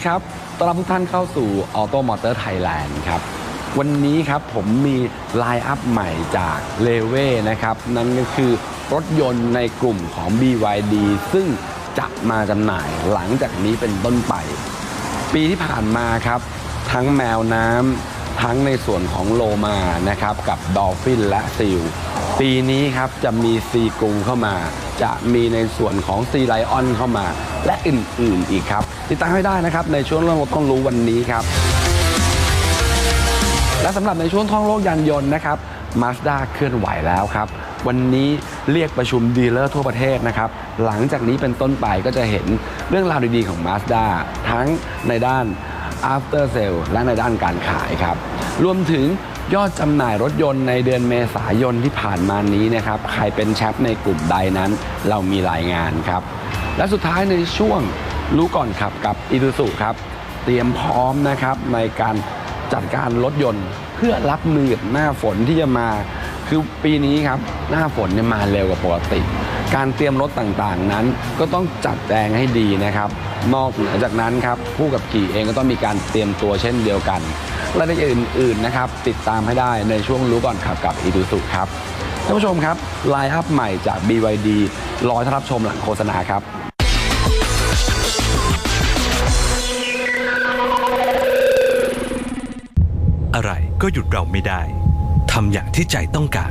ดีครับ ต้อนรับทุกท่านเข้าสู่ Auto Motor Thailand ครับ วันนี้ครับผมมีไลน์อัพใหม่จากเลเว่นะครับ นั่นก็คือรถยนต์ในกลุ่มของ BYD ซึ่งจะมาจำหน่ายหลังจากนี้เป็นต้นไป ปีที่ผ่านมาครับ ทั้งแมวน้ำ ทั้งในส่วนของโลมานะครับกับดอลฟินและซิลปีนี้ครับจะมีซีกรุงเข้ามา จะมีในส่วนของซีไลออนเข้ามา และอื่นๆอีกครับ ติดตามให้ได้นะครับในช่วงเรื่องรถต้องรู้วันนี้ครับ และสำหรับในช่วงท่องโลกยานยนต์นะครับ Mazda เคลื่อนไหวแล้วครับ วันนี้เรียกประชุมดีลเลอร์ทั่วประเทศนะครับ หลังจากนี้เป็นต้นไปก็จะเห็นเรื่องราวดีๆของ Mazda ทั้งในด้าน after sale และในด้านการขายครับ รวมถึงยอดจำหน่ายรถยนต์ในเดือนเมษายนที่ผ่านมานี้นะครับ ใครเป็นแชมป์ในกลุ่มใดนั้น เรามีรายงานครับ และสุดท้ายในช่วงรู้ก่อนขับกับ i ู z u ครับ เตรียมพร้อมนะครับในการจัดการรถยนต์เพื่อรับมือกับหน้าฝนที่จะมา คือปีนี้ครับหน้าฝนเนี่ยมาเร็วกว่าปกติ การเตรียมรถต่างๆ นั้น ก็ต้องจัดแจงให้ดีนะครับ นอกเหนือจากนั้นครับผู้กับขี่เองก็ต้องมีการเตรียมตัวเช่นเดียวกันรายละเอียดอื่นๆนะครับติดตามให้ได้ในช่วงรู้ก่อนขับกับ i ู z u ครับท่านผู้ชมครับไลน์อัพใหม่จาก BYD รอท่านรับชมหลังโฆษณาครับอะไรก็หยุดเราไม่ได้ ทำอย่างที่ใจต้องการ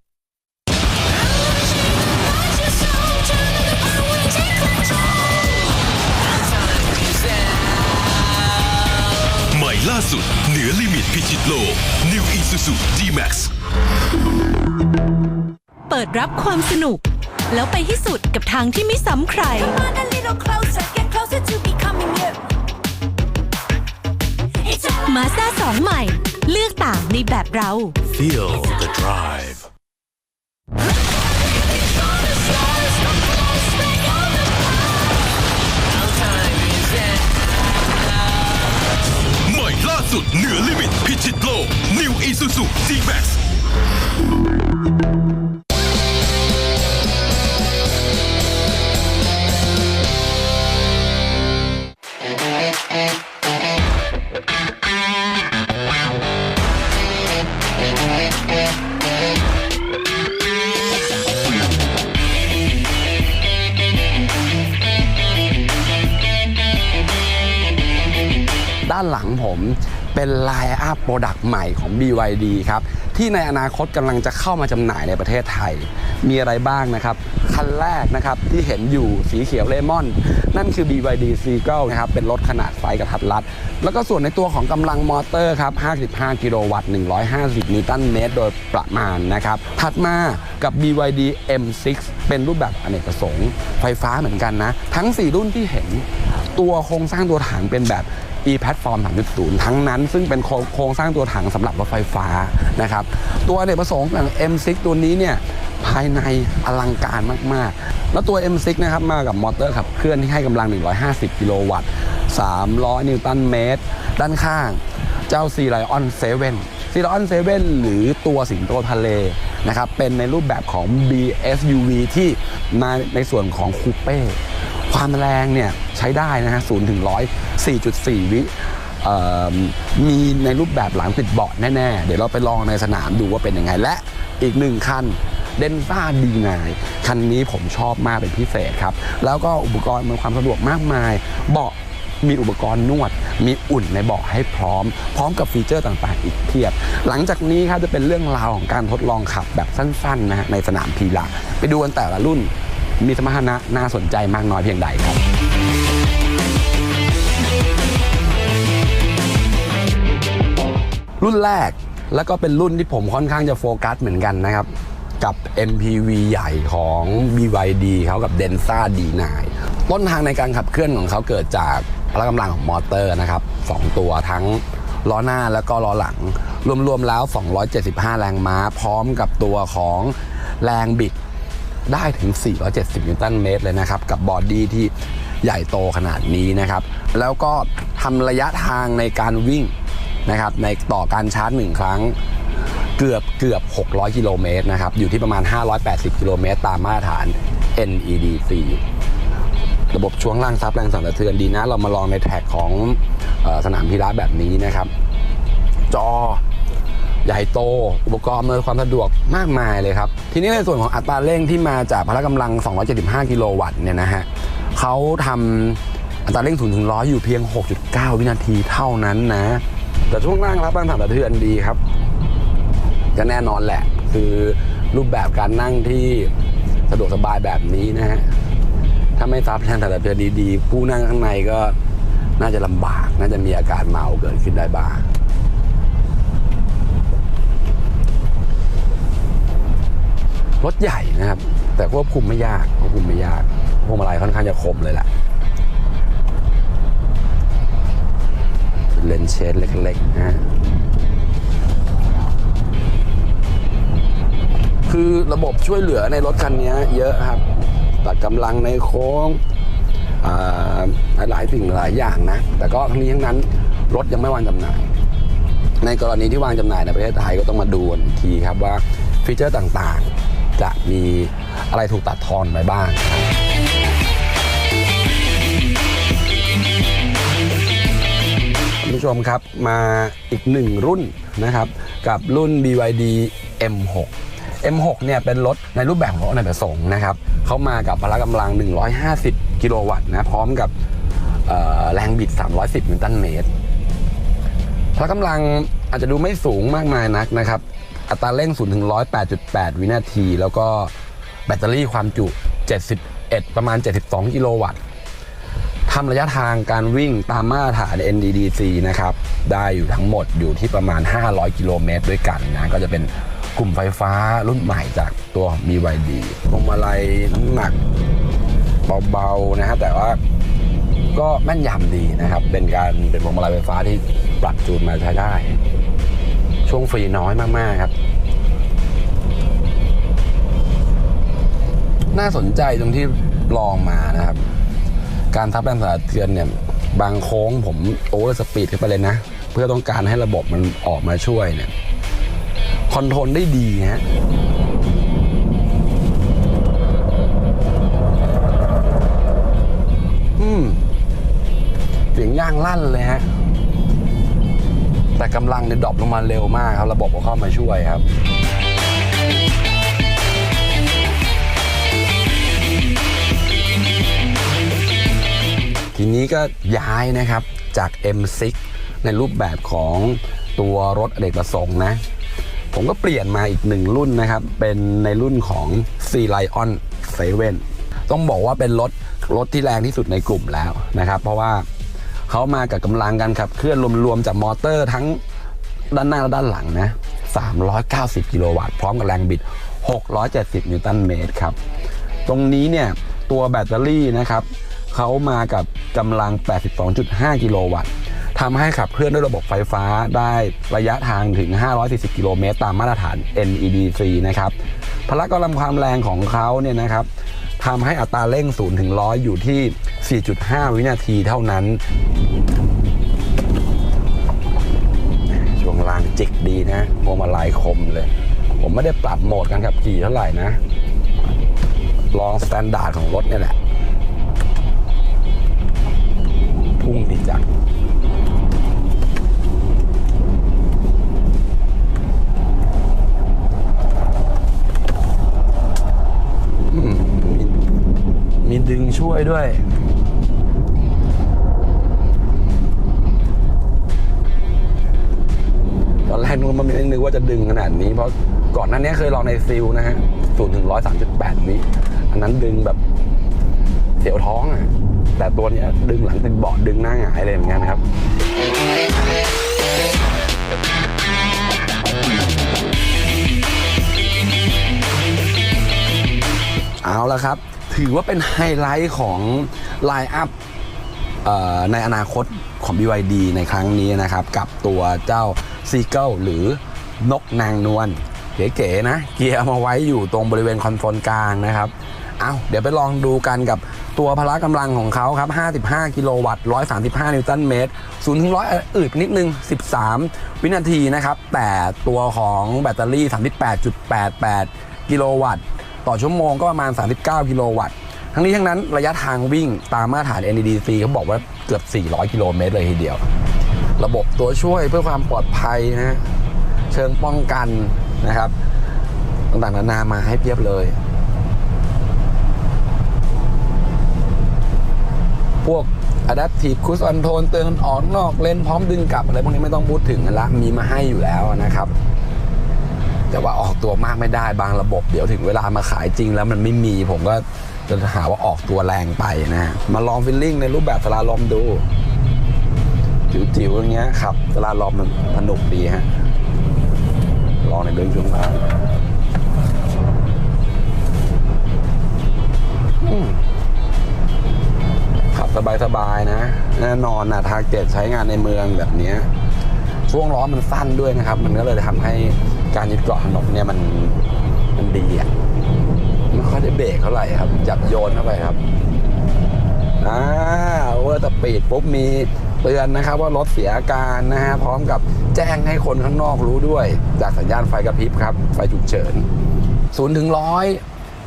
ล่าสุด เหนือลิมิตพิชิตโลก New Isuzu D-Max เปิดรับความสนุก แล้วไปให้สุดกับทางที่ไม่ซ้ำใคร Come on a little closer, get closer to becoming you. It's all มาซ่าสองใหม่ เลือกต่างในแบบเรา Feel the drive สุดเหนือลิมิตพิชิตโลก New Isuzu D-Max ด้านหลังผม เป็นไลน์อัพโปรดักต์ใหม่ของ BYD ครับ ที่ในอนาคตกำลังจะเข้ามาจำหน่ายในประเทศไทย มีอะไรบ้างนะครับ คันแรกนะครับที่เห็นอยู่สีเขียวเลมอน นั่นคือ BYD Seagull นะครับ เป็นรถขนาดไฟกระทัดรัด แล้วก็ส่วนในตัวของกำลังมอเตอร์ครับ 55 กิโลวัตต์ 150 นิวตันเมตร โดยประมาณนะครับ ถัดมากับ BYD M6 เป็นรูปแบบอเนกประสงค์ไฟฟ้าเหมือนกันนะ ทั้ง 4 รุ่นที่เห็นตัวโครงสร้างตัวถังเป็นแบบ e-platform 3.0 ทั้งนั้น ซึ่งเป็นโครงโครงสร้างตัวถังสำหรับรถไฟฟ้านะครับ ตัวเนกประสงค์อย่าง M6 ตัวนี้เนี่ยภายในอลังการมาก ๆ แล้วตัว M6 นะครับมากับมอเตอร์ขับเคลื่อนที่ให้กำลัง 150 กิโลวัตต์ 300 นิวตันเมตร ด้านข้าง เจ้า Sea Lion 7 Sea Lion 7 หรือตัวสิงโตทะเลนะครับ เป็นในรูปแบบของ BSUV ที่มาในส่วนของคูเป้ ความแรงเนี่ยใช้ได้นะฮะ0ถึง100 4.4วิเอ่อมีในรูปแบบหลังติดเบาะแน่ ๆ เดี๋ยวเราไปลองในสนามดูว่าเป็นยังไง และอีกหนึ่งคันเดนซ่าดีนายคันนี้ผมชอบมากเป็นพิเศษครับ แล้วก็อุปกรณ์อำนความสะดวกมากมาย เบาะมีอุปกรณ์นวด มีอุ่นในเบาะให้พร้อม พร้อมกับฟีเจอร์ต่างๆ อีกเพียบ หลังจากนี้ครับจะเป็นเรื่องราวของการทดลองขับแบบสั้นๆนะฮะในสนามพีระไปดูกันแต่ละรุ่น มีสมรรถนะน่าสนใจมากน้อยเพียงใดครับรุ่นแรกแล้วก็เป็นรุ่นที่ผมค่อนข้างจะโฟกัสเหมือนกันนะครับ กับ MPV ใหญ่ของ BYD เขากับ Denza D9 ต้นทางในการขับเคลื่อนของเขาเกิดจากพละกำลังของมอเตอร์นะครับสองตัวทั้งล้อหน้าแล้วก็ล้อหลัง รวมๆแล้ว 275 แรงม้า พร้อมกับตัวของแรงบิด ได้ถึง 470 นิวตันเมตรเลยนะครับ กับบอดี้ที่ใหญ่โตขนาดนี้นะครับ แล้วก็ทำระยะทางในการวิ่งนะครับในต่อการชาร์จหนึ่งครั้งเกือบเกือบ 600 กิโลเมตรนะครับ อยู่ที่ประมาณ 580 กิโลเมตร ตามมาตรฐาน NEDC ระบบช่วงล่างซับแรงสั่นสะเทือนดีนะ เรามาลองในแท็กของออสนามพีระแบบนี้นะครับ จอ ใหญ่โต อุปกรณ์อำนวยความสะดวกมากมายเลยครับ ทีนี้ในส่วนของอัตราเร่งที่มาจากพละกำลัง 275 กิโลวัตต์เนี่ยนะฮะเขาทำอัตราเร่ง0ถึง100 อยู่เพียง 6.9 วินาทีเท่านั้นนะ แต่ช่วงล่างรับแรงสั่นสะเทือนดีครับ ก็แน่นอนแหละ คือรูปแบบการนั่งที่สะดวกสบายแบบนี้นะฮะถ้าไม่ซับแรงสั่นสะเทือนดีๆ ผู้นั่งข้างในก็น่าจะลำบาก น่าจะมีอาการเมาเกิดขึ้นได้บ้าง รถใหญ่นะครับ แต่ควบคุมไม่ยากควบคุมไม่ยากพวงมาลัยค่อนข้างจะคมเลยแหละเลนเชดเล็กๆนะคือระบบช่วยเหลือในรถคันนี้เยอะครับตัดกำลังในโค้งอ่าหลายสิ่งหลายอย่างนะ แต่ก็ทั้งนี้ทั้งนั้นรถยังไม่วางจำหน่าย ในกรณีที่วางจำหน่ายในประเทศไทยก็ต้องมาดูอีกทีครับว่าฟีเจอร์ต่าง จะมีอะไรถูกตัดทอนไปบ้างผู้ชมครับมาอีกหนึ่งรุ่นนะครับ กับรุ่น BYD M6 M6 เนี่ยเป็นรถในรูปแบบของรถอเนกประสงค์นะครับเขามากับพละกำลัง 150 กิโลวัตต์นะพร้อมกับแรงบิด 310 นิวตันเมตรพละกำลังอาจจะดูไม่สูงมากมายนักนะครับ อัตราเร่ง0ถึง108.8 วินาที แล้วก็แบตเตอรี่ความจุ 71 ประมาณ 72 กิโลวัตต์ทำระยะทางการวิ่งตามมาตรฐาน NDDC นะครับ ได้อยู่ทั้งหมดอยู่ที่ประมาณ 500 กิโลเมตรด้วยกันนะ ก็จะเป็นกลุ่มไฟฟ้ารุ่นใหม่จากตัวของ BYD พวงมาลัยน้ำหนักเบาๆนะฮะแต่ว่าก็แม่นยำดีนะครับ เป็นการเป็นพวงมาลัยไฟฟ้าที่ปรับจูนมาใช้ได้ ช่วงฟรีน้อยมากๆครับ น่าสนใจตรงที่ลองมานะครับ การทับแรงสั่นสะเทือนเนี่ย บางโค้งผมโอเวอร์สปีดขึ้นไปเลยนะ เพื่อต้องการให้ระบบมันออกมาช่วยเนี่ย คอนโทรลได้ดีฮะอืมเสียงย่างลั่นเลยฮะ แต่กำลังเนี่ยดรอปลงมาเร็วมากครับ ระบบก็เข้ามาช่วยครับ ทีนี้ก็ย้ายนะครับจาก M6 ในรูปแบบของตัวรถอเนกประสงค์นะ ผมก็เปลี่ยนมาอีกหนึ่งรุ่นนะครับ เป็นในรุ่นของ C Lion 7ต้องบอกว่าเป็นรถรถที่แรงที่สุดในกลุ่มแล้วนะครับ เพราะว่า เขามากับกำลังกันครับเคลื่อนรวมๆจากมอเตอร์ทั้งด้านหน้าและด้านหลังนะ 390 กิโลวัตต์พร้อมกับแรงบิด 670 นิวตันเมตรครับ ตรงนี้เนี่ยตัวแบตเตอรี่นะครับเขามากับกำลัง 82.5 กิโลวัตต์ทำให้ขับเคลื่อนด้วยระบบไฟฟ้าได้ระยะทางถึง 540 กิโลเมตรตามมาตรฐาน NEDC นะครับ พละกำลังความแรงของเขาเนี่ยนะครับ ทำให้อัตราเร่ง0ถึง100 อยู่ที่ 4.5 วินาทีเท่านั้น ช่วงล่างจิกดีนะพวงมาลัยคมเลย ผมไม่ได้ปรับโหมดการขับขี่เท่าไหร่นะ ลองสแตนดาร์ดของรถเนี่ยแหละ ดึงช่วยด้วย ตอนแรกนึกว่ามันไม่นึกว่าจะดึงขนาดนี้ เพราะก่อนหน้านี้เคยลองในซิลนะฮะศูนย์ถึงร้อยสามจุดแปดวิอันนั้นดึงแบบเสียวท้องอะ แต่ตัวเนี้ยดึงหลังติดเบาะดึงหน้าหงายเลยเหมือนกันครับเอาละครับ ถือว่าเป็นไฮไลท์ของไลน์อัพในอนาคตของ BYD ในครั้งนี้นะครับ กับตัวเจ้าซีเกิลหรือนกนางนวลเก๋ๆนะ เกียร์มาไว้อยู่ตรงบริเวณคอนโซลกลางนะครับเอาเดี๋ยวไปลองดูกันกับตัวพละกำลังของเขาครับ 55 กิโลวัตต์ 135 นิวตันเมตร 0 ถึง 100 อืดนิดนึง 13 วินาทีนะครับ แต่ตัวของแบตเตอรี่ 38.88 กิโลวัตต์ ต่อชั่วโมงก็ประมาณ 39 กิโลวัตต์ ทั้งนี้ทั้งนั้นระยะทางวิ่งตามมาตรฐาน NEDC เขาบอกว่าเกือบ 400 กิโลเมตรเลยทีเดียว ระบบตัวช่วยเพื่อความปลอดภัยนะฮะเชิงป้องกันนะครับต่างๆนานามาให้เพียบเลย พวก Adaptive Cruise Control เตือนออกนอกเลนพร้อมดึงกลับอะไรพวกนี้ไม่ต้องพูดถึงกันละมีมาให้อยู่แล้วนะครับ แต่ว่าออกตัวมากไม่ได้บางระบบ เดี๋ยวถึงเวลามาขายจริงแล้วมันไม่มีผมก็จะหาว่าออกตัวแรงไปนะมาลองฟิลลิ่งในรูปแบบสลาลอมดูจิ๋วๆอย่างเงี้ยครับสลาลอมมันสนุกดีฮะลองในเรื่องช่วงล่างขับสบายๆนะแน่นอนนะทาร์เก็ตใช้งานในเมืองแบบนี้ช่วงล้อมันสั้นด้วยนะครับ มันก็เลยทำให้ การยึดเกาะถนนเนี่ยมันมันดีอะไม่ค่อยได้เบรกเท่าไหร่ครับ จับโยนเข้าไปครับอ่าเวอร์สปีดปุ๊บมีเตือนนะครับว่ารถเสียอาการนะฮะพร้อมกับแจ้งให้คนข้างนอกรู้ด้วย จากสัญญาณไฟกระพริบครับ ไฟฉุกเฉินศูนย์ถึงร้อย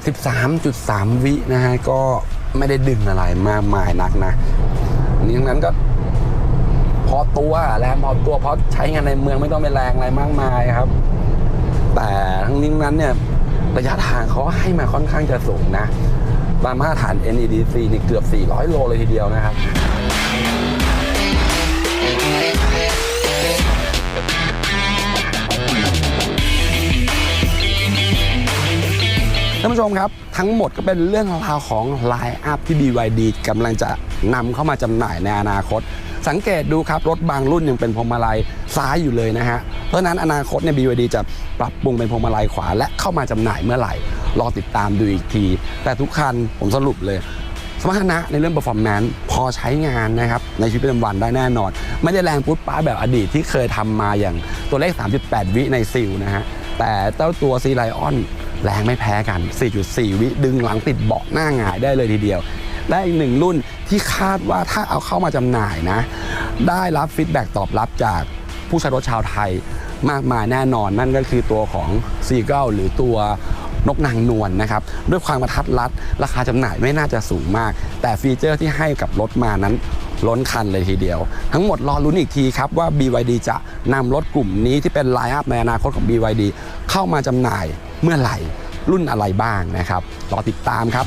สิบสามจุดสามวินะฮะก็ไม่ได้ดึงอะไรมากมายนักนะนี้ทั้งนั้นก็พอตัวแรงพอตัวเพราะใช้งานในเมืองไม่ต้องไปแรงอะไรมากมายครับ แต่ทั้งนี้นั้นเนี่ยระยะทางเขาให้มาค่อนข้างจะสูงนะ ตามมาตรฐาน NEDC นี่เกือบ 400 โลเลยทีเดียวนะครับท่านผู้ชมครับ ทั้งหมดก็เป็นเรื่องราวของ Line Up ที่ BYD กำลังจะนำเข้ามาจำหน่ายในอนาคต สังเกตดูครับ รถบางรุ่นยังเป็นพวงมาลัยซ้ายอยู่เลยนะฮะ ราะฉะนั้นอนาคตเนี่ย BYD จะปรับปรุงเป็นพวงมาลัยขวา และเข้ามาจำหน่ายเมื่อไหร่ รอติดตามดูอีกที แต่ทุกคันผมสรุปเลย สมรรถนะในเรื่อง performance พอใช้งานนะครับ ในชีวิตประจำวันได้แน่นอน ไม่ได้แรงปุ๊บป้าแบบอดีตที่เคยทำมาอย่างตัวเลข 3.8 วิในซิลนะฮะแต่เจ้าตัวซีไลออนแรงไม่แพ้กัน 4.4 วิดึงหลังติดเบาะหน้าหงายได้เลยทีเดียวและอีกหนึ่งรุ่นที่คาดว่าถ้าเอาเข้ามาจำหน่ายนะ ได้รับฟีดแบ็กตอบรับจากผู้ใช้รถชาวไทย มากมายแน่นอน นั่นก็คือตัวของซีเกิลหรือตัวนกนางนวลนะครับ ด้วยความกระทัดรัด ราคาจำหน่ายไม่น่าจะสูงมาก แต่ฟีเจอร์ที่ให้กับรถมานั้นล้นคันเลยทีเดียว ทั้งหมดรอลุ้นอีกทีครับว่า BYD จะนำรถกลุ่มนี้ที่เป็นไลน์อัพในอนาคตของ BYD เข้ามาจำหน่ายเมื่อไหร่รุ่นอะไรบ้างนะครับ รอติดตามครับ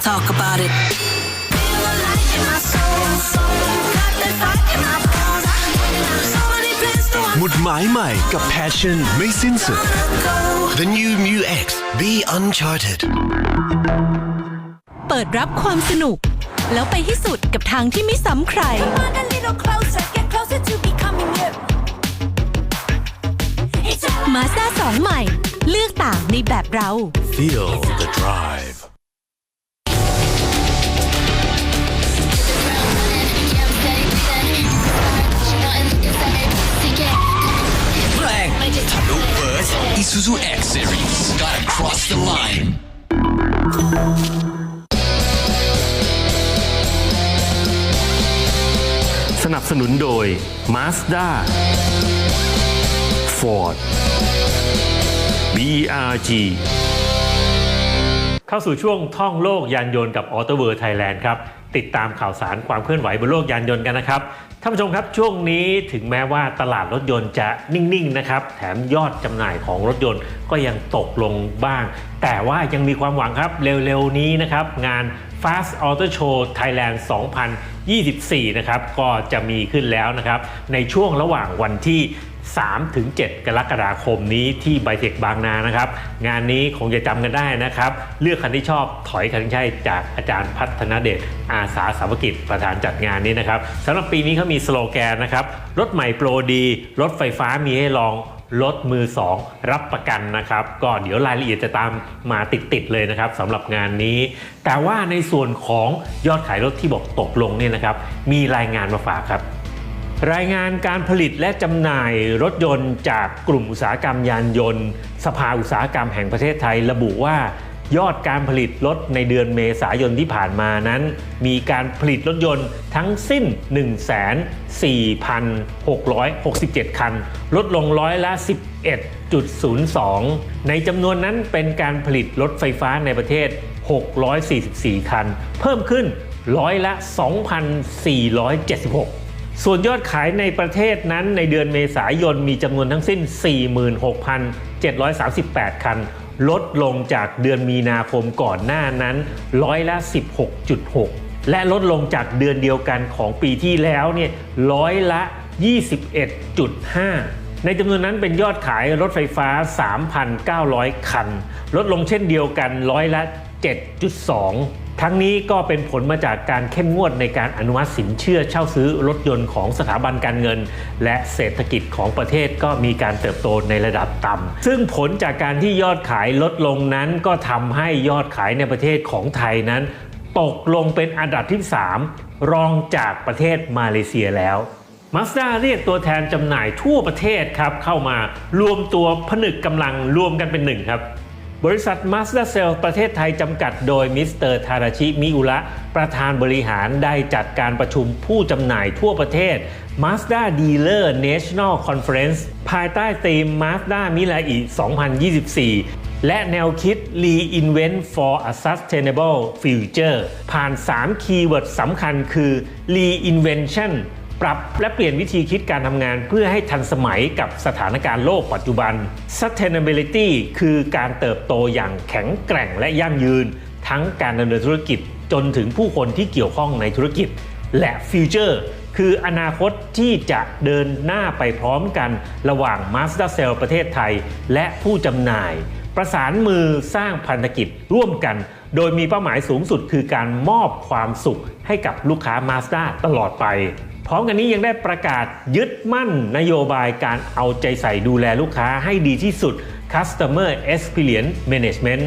Talk about it. Feel the light in my soul. Got that fire in my bones. So many plans to หมุดหมายใหม่กับ Passion ไม่สิ้นสุด go. The new Mu X Be Uncharted เปิดรับความสนุก แล้วไปให้สุดกับทางที่ไม่ซ้ำใคร Come on a little closer. Get closer to becoming you. It's all มาสด้าสองใหม่ เลือกต่างในแบบเรา Feel the drive Isuzu X Series. Gotta cross the line. สนับสนุนโดย Mazda Ford BRG เข้าสู่ช่วงท่องโลกยานยนต์กับออโตเวิร์ไทยแลนด์ครับ ติดตามข่าวสารความเคลื่อนไหวบนโลกยานยนต์กันนะครับท่านผู้ชมครับช่วงนี้ถึงแม้ว่าตลาดรถยนต์จะนิ่งๆนะครับแถมยอดจำหน่ายของรถยนต์ก็ยังตกลงบ้าง แต่ว่ายังมีความหวังครับเร็วๆนี้นะครับงาน Fast Auto Show Thailand 2024 นะครับก็จะมีขึ้นแล้วนะครับในช่วงระหว่างวันที่ 3ถึง7กรกฎาคมนี้ที่ไบเทคบางนานะครับ งานนี้คงจะจำกันได้นะครับ เลือกคันที่ชอบถอยคันที่ใช่จากอาจารย์พัฒนเดชอาสาสาวกิจประธานจัดงานนี้นะครับสำหรับปีนี้เขามีสโลแกนนะครับ รถใหม่โปรดี รถไฟฟ้ามีให้ลองรถมือ 2 รับประกันนะครับก็เดี๋ยวรายละเอียดจะตามมาติด ๆ เลยนะครับสำหรับงานนี้ แต่ว่าในส่วนของยอดขายรถที่บอกตกลงเนี่ยนะครับ มีรายงานมาฝากครับ รายงานการผลิตและจำหน่ายรถยนต์จากกลุ่มอุตสาหกรรมยานยนต์ สภาอุตสาหกรรมแห่งประเทศไทยระบุว่ายอดการผลิตรถในเดือนเมษายนที่ผ่านมานั้น มีการผลิตรถยนต์ทั้งสิ้น 104,667 คัน ลดลงร้อยละ 11.02 ในจำนวนนั้นเป็นการผลิตรถไฟฟ้าในประเทศ 644 คัน เพิ่มขึ้นร้อยละ 2,476 ส่วนยอดขายในประเทศนั้นในเดือนเมษายนมีจำนวนทั้งสิ้น 46,738 คัน ลดลงจากเดือนมีนาคมก่อนหน้านั้นร้อยละ 16.6 และลดลงจากเดือนเดียวกันของปีที่แล้วเนี่ยร้อยละ 21.5ในจำนวนนั้นเป็นยอดขายรถไฟฟ้า 3,900 คัน ลดลงเช่นเดียวกันร้อยละ 7.2 ทั้งนี้ก็เป็นผลมาจากการเข้มงวดในการอนุมัติสินเชื่อเช่าซื้อรถยนต์ของสถาบันการเงิน และเศรษฐกิจของประเทศก็มีการเติบโตในระดับต่ำซึ่งผลจากการที่ยอดขายลดลงนั้น ก็ทำให้ยอดขายในประเทศของไทยนั้น ตกลงเป็นอันดับที่ 3 รองจากประเทศมาเลเซียแล้วมาสด้าเรียกตัวแทนจำหน่ายทั่วประเทศครับเข้ามารวมตัวผนึกกำลังรวมกันเป็นหนึ่งครับ บริษัท Mazda c e l l ประเทศไทยจำกัดโดยมิสเตอร์ทาราชิมิอุระประธานบริหารได้จัดการประชุมผู้จำหน่ายทั่วประเทศ Mazda Dealer National Conference ภายใต้ธีม Mazda Mirai 2024 และแนวคิด Reinvent for a Sustainable Future ผ่าน 3 คีย์เวิร์ดสำคัญคือ Reinvention ปรับและเปลี่ยนวิธีคิดการทำงานเพื่อให้ทันสมัยกับสถานการณ์โลกปัจจุบัน Sustainability คือการเติบโตอย่างแข็งแกร่งและยั่งยืน ทั้งการดำเนินธุรกิจจนถึงผู้คนที่เกี่ยวข้องในธุรกิจ และ Future คืออนาคตที่จะเดินหน้าไปพร้อมกันระหว่าง Mazda c e l l ประเทศไทย และผู้จำหน่าย ประสานมือสร้างพันธกิจร่วมกัน โดยมีเป้าหมายสูงสุดคือการมอบความสุขให้กับลูกค้า Mazda ตลอดไป พร้อมกันนี้ยังได้ประกาศยึดมั่นนโยบายการเอาใจใส่ดูแลลูกค้าให้ดีที่สุด Customer Experience Management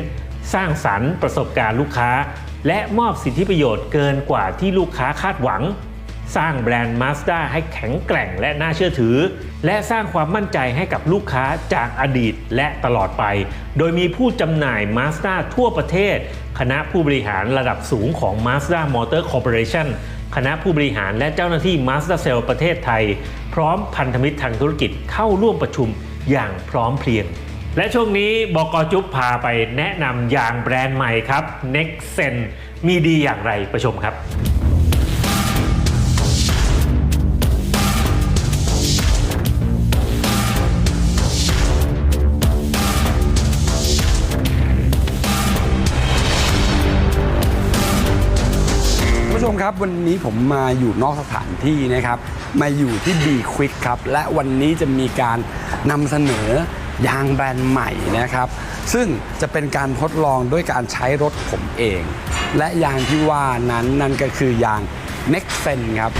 สร้างสรรค์ประสบการณ์ลูกค้า และมอบสิทธิประโยชน์เกินกว่าที่ลูกค้าคาดหวัง สร้างแบรนด์ Mazda ให้แข็งแกร่งและน่าเชื่อถือ และสร้างความมั่นใจให้กับลูกค้าจากอดีตและตลอดไป โดยมีผู้จำหน่าย Mazda ทั่วประเทศ คณะผู้บริหารระดับสูงของ Mazda Motor Corporation คณะผู้บริหารและเจ้าหน้าที่ Mazda c e l l ประเทศไทย พร้อมพันธมิตรทางธุรกิจเข้าร่วมประชุมอย่างพร้อมเพรียง และช่วงนี้บกจุ๊บพาไปแนะนำยางแบรนด์ใหม่ครับ Nexen มีดีอย่างไรประชมครับ ครับ วันนี้ผมมาอยู่นอกสถานที่นะครับ มาอยู่ที่ B Quick ครับ และวันนี้จะมีการนำเสนอยางแบรนด์ใหม่นะครับ ซึ่งจะเป็นการทดลองด้วยการใช้รถผมเอง และยางที่ว่านั้นนั่นก็คือยาง Nexen ครับ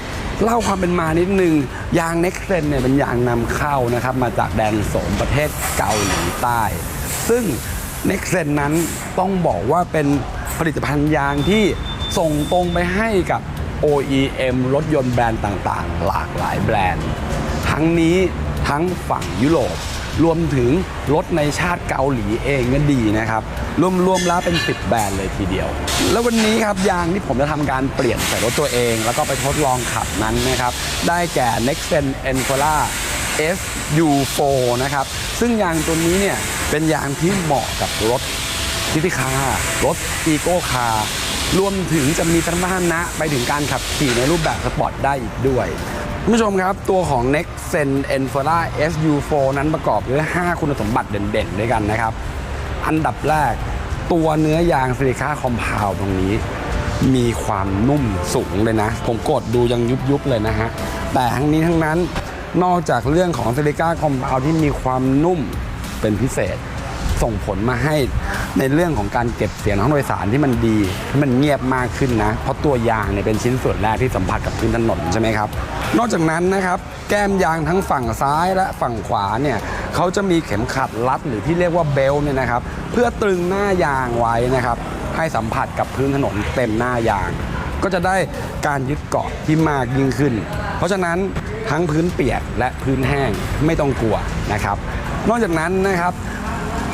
เล่าความเป็นมานิดนึง ยาง Nexen เนี่ยเป็นยางนำเข้านะครับ มาจากแดนโสมประเทศเกาหลีใต้ ซึ่ง Nexen นั้นต้องบอกว่าเป็นผลิตภัณฑ์ยางที่ ส่งตรงไปให้กับ OEM รถยนต์แบรนด์ต่างๆ หลากหลายแบรนด์ ทั้งนี้ทั้งฝั่งยุโรป รวมถึงรถในชาติเกาหลีเองก็ดีนะครับ รวมๆแล้วเป็น 10 แบรนด์เลยทีเดียว แล้ววันนี้ครับยางที่ผมจะทำการเปลี่ยนใส่รถตัวเอง แล้วก็ไปทดลองขับนั้นนะครับ ได้แก่ Nexen e n c o l a SU4 นะครับ ซึ่งยางตัวนี้เนี่ยเป็นยางที่เหมาะกับรถทิติคารถอีโก้คาร์ รวมถึงจะมีสมรรถนะไปถึงการขับขี่ในรูปแบบสปอร์ตได้อีกด้วยคุณผู้ชมครับ ตัวของ Nexen Enfera SU4 นั้นประกอบด้วย 5 คุณสมบัติเด่นๆ ด้วยกันนะครับ อันดับแรกตัวเนื้อยางซิลิก้าคอมเพลตรงนี้ มีความนุ่มสูงเลยนะ ผมกดดูยังยุบๆเลยนะฮะ แต่ทั้งนี้ทั้งนั้นนอกจากเรื่องของซิลิก้าคอมเพลที่มีความนุ่มเป็นพิเศษ ส่งผลมาให้ในเรื่องของการเก็บเสียงของโดยสารที่มันดีที่มันเงียบมากขึ้นนะ เพราะตัวยางเนี่ยเป็นชิ้นส่วนแรกที่สัมผัสกับพื้นถนนใช่ไหมครับ นอกจากนั้นนะครับแก้มยางทั้งฝั่งซ้ายและฝั่งขวาเนี่ยเขาจะมีเข็มขัดรัดหรือที่เรียกว่าเบลเนี่ยนะครับ เพื่อตรึงหน้ายางไว้นะครับให้สัมผัสกับพื้นถนนเต็มหน้ายาง ก็จะได้การยึดเกาะที่มากยิ่งขึ้น เพราะฉะนั้นทั้งพื้นเปียกและพื้นแห้งไม่ต้องกลัวนะครับ นอกจากนั้นนะครับ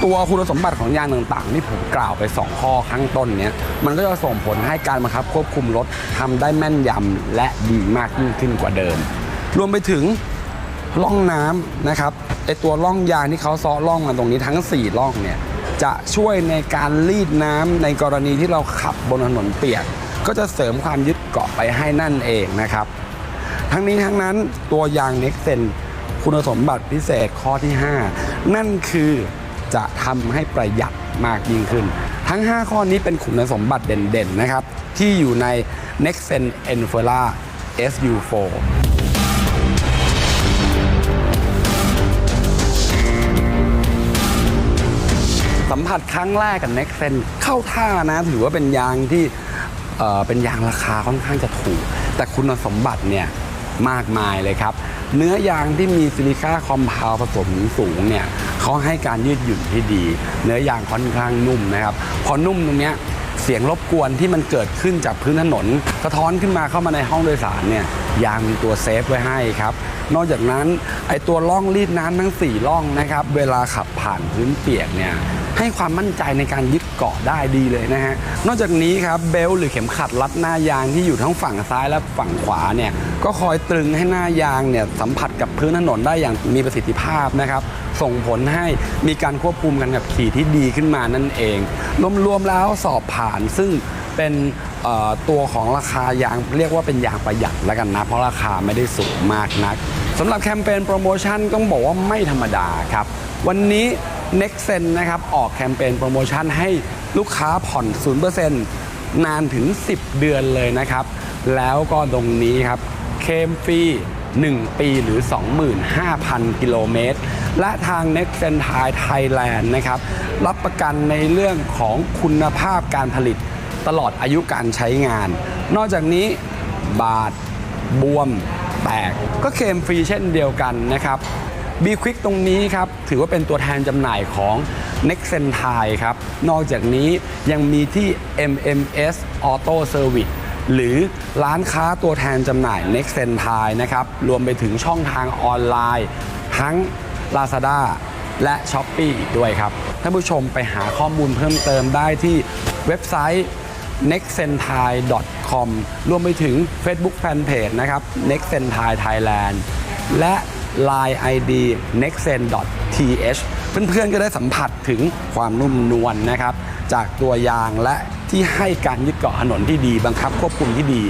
ตัวคุณสมบัติของยางต่างๆ ที่ผมกล่าวไป 2 ข้อข้างต้นเนี้ยมันก็จะส่งผลให้การบังคับควบคุมรถทำได้แม่นยำและดีมากยิ่งขึ้นกว่าเดิม รวมไปถึงร่องน้ำนะครับไอตัวร่องยางที่เขาซ้อร่องมาตรงนี้ทั้ง4ร่องเนี่ยจะช่วยในการรีดน้ำในกรณีที่เราขับบนถนนเปียก ก็จะเสริมความยึดเกาะไปให้นั่นเองนะครับ ทั้งนี้ทั้งนั้นตัวยาง n e x t เ n คุณสมบัติพิเศษข้อที่ 5 นั่นคือ จะทำให้ประหยัดมากยิ่งขึ้น ทั้ง 5 ข้อนี้เป็นคุณสมบัติเด่นๆนะครับ ที่อยู่ใน Nexen e n f e r a SU4 สัมผัสครั้งแรกกับ Nexen เข้าท่านะ ถือว่าเป็นยางที่เเป็นยางราคาค่อนข้างจะถูก แต่คุณสมบัติเนี่ยมากมายเลยครับ เนื้อยางที่มีซิลิก้าคอมเพลผสมสูงเนี่ย เขาให้การยืดหยุ่นที่ดี เนื้อยางค่อนข้างนุ่มนะครับพอนุ่มตรงเนี้ยเสียงรบกวนที่มันเกิดขึ้นจากพื้นถนน สะท้อนขึ้นมาเข้ามาในห้องโดยสารเนี่ยยางมีตัวเซฟไว้ให้ครับ นอกจากนั้นไอตัวร่องรีดน้ำทั้ง4ร่องนะครับ เวลาขับผ่านพื้นเปียกเนี่ยให้ความมั่นใจในการยึดเกาะได้ดีเลยนะฮะ นอกจากนี้ครับเบลต์หรือเข็มขัดรัดหน้ายางที่อยู่ทั้งฝั่งซ้ายและฝั่งขวาเนี่ยก็คอยตรึงให้หน้ายางเนี่ยสัมผัสกับพื้นถนนได้อย่างมีประสิทธิภาพนะครับ ส่งผลให้มีการควบคุมการขับขี่ที่ดีขึ้นมานั่นเองรวมๆแล้วสอบผ่านซึ่งเป็นตัวของราคายางเรียกว่าเป็นยางประหยัดแล้วกันนะ เพราะราคาไม่ได้สูงมากนักสำหรับแคมเปญโปรโมชั่นต้องบอกว่าไม่ธรรมดาครับ วันนี้ Nexen นะครับออกแคมเปญโปรโมชั่นให้ลูกค้าผ่อน 0%นานถึง 10 เดือนเลยนะครับ แล้วก็ตรงนี้ครับ เคมฟรี 1 ปีหรือ 25,000 กิโลเมตร และทาง Next e n Thai Thailand นะครับ รับประกันในเรื่องของคุณภาพการผลิตตลอดอายุการใช้งาน นอกจากนี้บาดบวม แตก ก็เคลมฟรีเช่นเดียวกันนะครับ B Quick ตรงนี้ครับ ถือว่าเป็นตัวแทนจำหน่ายของ Nexen Thai ครับ นอกจากนี้ยังมีที่ MMS Auto Service หรือร้านค้าตัวแทนจำหน่าย Nexen Thai นะครับ รวมไปถึงช่องทางออนไลน์ ทั้ง Lazada และ s h อ p e e อีกด้วยครับ ท่านผู้ชมไปหาข้อมูลเพิ่มเติมได้ที่เว็บไซต์ nexenthai.com รวมไปถึง Facebook Fanpage นะครับ nexenthai Thailand และ Line ID nexen.th เพื่อนๆก็ได้สัมผัสถึงความนุ่มนวลนะครับ จากตัวยางและ ที่ให้การยึดเกาะถนนที่ดี บังคับควบคุมที่ดี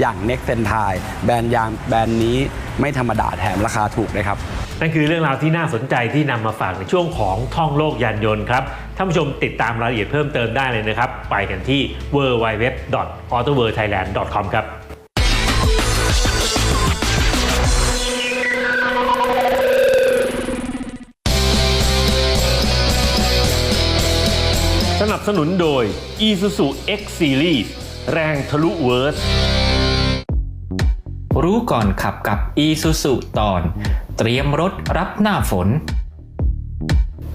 อย่าง Nexen Thai แบรนด์ยางแบรนด์นี้ไม่ธรรมดาแถมราคาถูกนะครับ นั่นคือเรื่องราวที่น่าสนใจที่นำมาฝากในช่วงของท่องโลกยานยนต์ครับท่านผู้ชมติดตามรายละเอียดเพิ่มเติมได้เลยนะครับ ไปกันที่ www.autoworldthailand.com ครับ บสนุนโดย Isuzu X Series แรงทะลุเวิร์สรู้ก่อนขับกับ e-suzu ตอน เตรียมรถรับหน้าฝน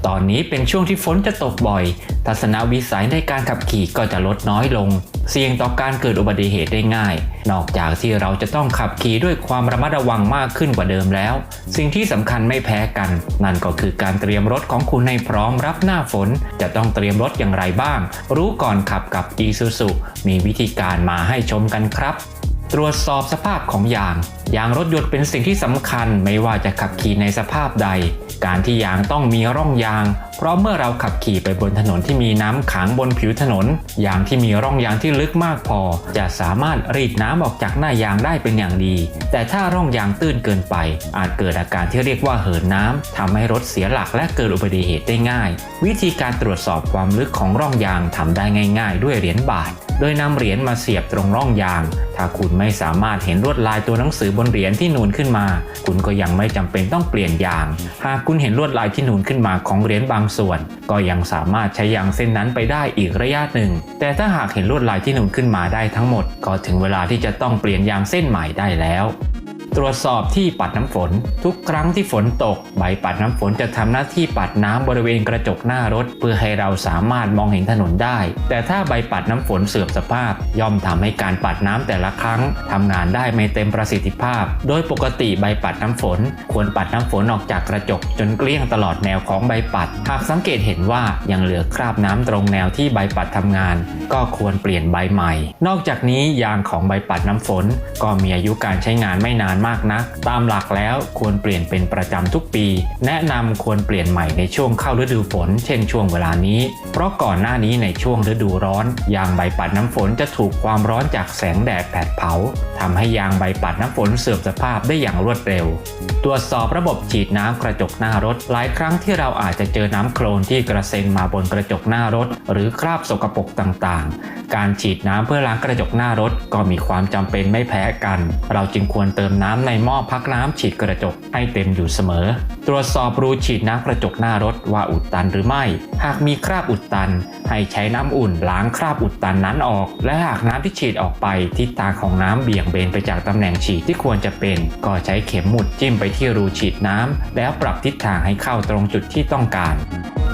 ตอนนี้เป็นช่วงที่ฝนจะตกบ่อย ทัศนวิสัยในการขับขี่ก็จะลดน้อยลง เสี่ยงต่อการเกิดอุบัติเหตุได้ง่าย นอกจากที่เราจะต้องขับขี่ด้วยความระมัดระวังมากขึ้นกว่าเดิมแล้ว สิ่งที่สำคัญไม่แพ้กัน นั่นก็คือการเตรียมรถของคุณให้พร้อมรับหน้าฝน จะต้องเตรียมรถอย่างไรบ้าง รู้ก่อนขับกับ e s u s u มีวิธีการมาให้ชมกันครับ ตรวจสอบสภาพของยาง ยางรถยนต์เป็นสิ่งที่สำคัญไม่ว่าจะขับขี่ในสภาพใด การที่ยางต้องมีร่องยาง เพราะเมื่อเราขับขี่ไปบนถนนที่มีน้ำขังบนผิวถนน ยางที่มีร่องยางที่ลึกมากพอ จะสามารถรีดน้ำออกจากหน้ายางได้เป็นอย่างดี แต่ถ้าร่องยางตื้นเกินไป อาจเกิดอาการที่เรียกว่าเหินน้ำทำให้รถเสียหลักและเกิดอุบัติเหตุได้ง่าย วิธีการตรวจสอบความลึกของร่องยางทำได้ง่าย ๆ ด้วยเหรียญบาท โดยนำเหรียญมาเสียบตรงร่องยาง ถ้าคุณไม่สามารถเห็นลวดลายตัวหนังสือบนเหรียญที่นูนขึ้นมา คุณก็ยังไม่จำเป็นต้องเปลี่ยนยาง หากคุณเห็นลวดลายที่นูนขึ้นมาของเหรียญบางส่วน ก็ยังสามารถใช้ยางเส้นนั้นไปได้อีกระยะหนึ่ง แต่ถ้าหากเห็นลวดลายที่นูนขึ้นมาได้ทั้งหมด ก็ถึงเวลาที่จะต้องเปลี่ยนยางเส้นใหม่ได้แล้ว ตรวจสอบที่ปัดน้ำฝน ทุกครั้งที่ฝนตก ใบปัดน้ำฝนจะทำหน้าที่ปัดน้ำบริเวณกระจกหน้ารถ เพื่อให้เราสามารถมองเห็นถนนได้ แต่ถ้าใบปัดน้ำฝนเสื่อมสภาพ ย่อมทำให้การปัดน้ำแต่ละครั้งทำงานได้ไม่เต็มประสิทธิภาพ โดยปกติใบปัดน้ำฝน ควรปัดน้ำฝนออกจากกระจก จนเกลี้ยงตลอดแนวของใบปัด หากสังเกตเห็นว่ายังเหลือคราบน้ำตรงแนวที่ใบปัดทำงาน ก็ควรเปลี่ยนใบใหม่ นอกจากนี้ยางของใบปัดน้ำฝน ก็มีอายุการใช้งานไม่นานมากนัก ตามหลักแล้วควรเปลี่ยนเป็นประจำทุกปี แนะนำควรเปลี่ยนใหม่ในช่วงเข้าฤดูฝน เช่นช่วงเวลานี้ เพราะก่อนหน้านี้ในช่วงฤดูร้อน ยางใบปัดน้ำฝนจะถูกความร้อนจากแสงแดดแผดเผาทำให้ยางใบปัดน้ำฝนเสื่อมสภาพได้อย่างรวดเร็ว ตรวจสอบระบบฉีดน้ำกระจกหน้ารถ หลายครั้งที่เราอาจจะเจอน้ำโคลนที่กระเซ็นมาบนกระจกหน้ารถ หรือคราบสกปรกต่างๆการฉีดน้ำเพื่อล้างกระจกหน้ารถ ก็มีความจำเป็นไม่แพ้กัน เราจึงควรเติมน้ำในหม้อพักน้ำฉีดกระจกให้เต็มอยู่เสมอ ตรวจสอบรูฉีดน้ำกระจกหน้ารถว่าอุดตันหรือไม่ หากมีคราบอุดตัน ให้ใช้น้ำอุ่นล้างคราบอุดตันนั้นออก และหากน้ำที่ฉีดออกไปทิศทางของน้ำเบี่ยงเบนไปจากตำแหน่งฉีดที่ควรจะเป็น ก็ใช้เข็มหมุดจิ้มไปที่รูฉีดน้ำแล้วปรับทิศทางให้เข้าตรงจุดที่ต้องการ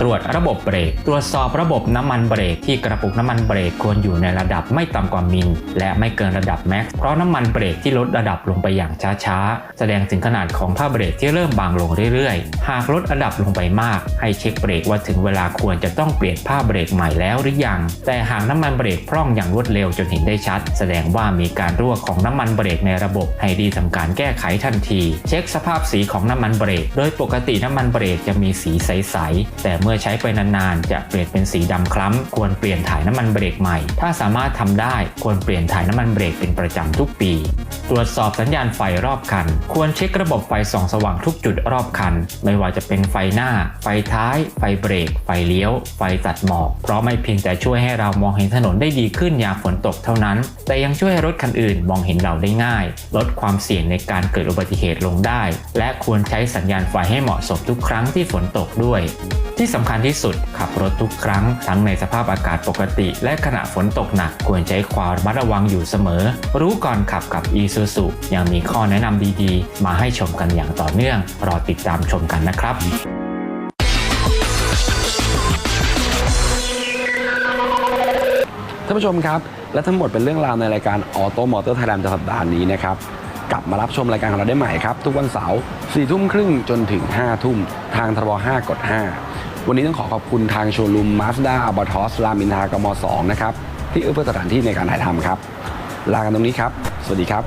ตรวจระบบเบรก ตรวจสอบระบบน้ำมันเบรกที่กระปุกน้ำมันเบรกควรอยู่ในระดับไม่ต่ำกว่ามิลและไม่เกินระดับแม็กซ์เพราะน้ำมันเบรกที่ลดระดับลงไปอย่างช้าๆ แสดงถึงขนาดของผ้าเบรกที่เริ่มบางลงเรื่อยๆ หากลดระดับลงไปมาก ให้เช็คเบรกว่าถึงเวลาควรจะต้องเปลี่ยนผ้าเบรกใหม่แล้วหรือยัง แต่หากน้ำมันเบรกพร่องอย่างรวดเร็วจนเห็นได้ชัด แสดงว่ามีการรั่วของน้ำมันเบรกในระบบ ให้รีทำการแก้ไขทันที เช็คสภาพสีของน้ำมันเบรก โดยปกติน้ำมันเบรกจะมีสีใสๆแต่เมื่อใช้ไปนานๆจะเปลี่ยนเป็นสีดำคล้ำควรเปลี่ยนถ่ายน้ำมันเบรกใหม่ถ้าสามารถทำได้ควรเปลี่ยนถ่ายน้ำมันเบรกเป็นประจำทุกปี ตรวจสอบสัญญาณไฟรอบคัน ควรเช็คระบบไฟส่องสว่างทุกจุดรอบคัน ไม่ว่าจะเป็นไฟหน้า ไฟท้าย ไฟเบรก ไฟเลี้ยว ไฟตัดหมอก เพราะไม่เพียงแต่ช่วยให้เรามองเห็นถนนได้ดีขึ้นยามฝนตกเท่านั้น แต่ยังช่วยให้รถคันอื่นมองเห็นเราได้ง่าย ลดความเสี่ยงในการเกิดอุบัติเหตุลงได้ และควรใช้สัญญาณไฟให้เหมาะสมทุกครั้งที่ฝนตกด้วย ที่สำคัญที่สุดขับรถทุกครั้งทั้งในสภาพอากาศปกติ และขณะฝนตกหนักควรใช้ความระมัดระวังอยู่เสมอ รู้ก่อนขับกับ e s u s u ยังมีข้อแนะนำดีๆ มาให้ชมกันอย่างต่อเนื่อง รอติดตามชมกันนะครับท่านผู้ชมครับ และทั้งหมดเป็นเรื่องราวในรายการออโตมอเตอร์ไทยแลนด์สัปดาห์นี้นะครับกลับมารับชมรายการของเราได้ใหม่ครับ ทุกวันเสาร์4ทุ่มครึ่งจนถึง 5 ทุ่ม ทางทรบ5กด 5 วันนี้ต้องขอขอบคุณทางโชว์รูมมาสด้าอัลบาทอส รามินทากม 2 นะครับ ที่เอื้อเพื่อสถานที่ในการถ่ายทำครับ ลากันตรงนี้ครับ สวัสดีครับ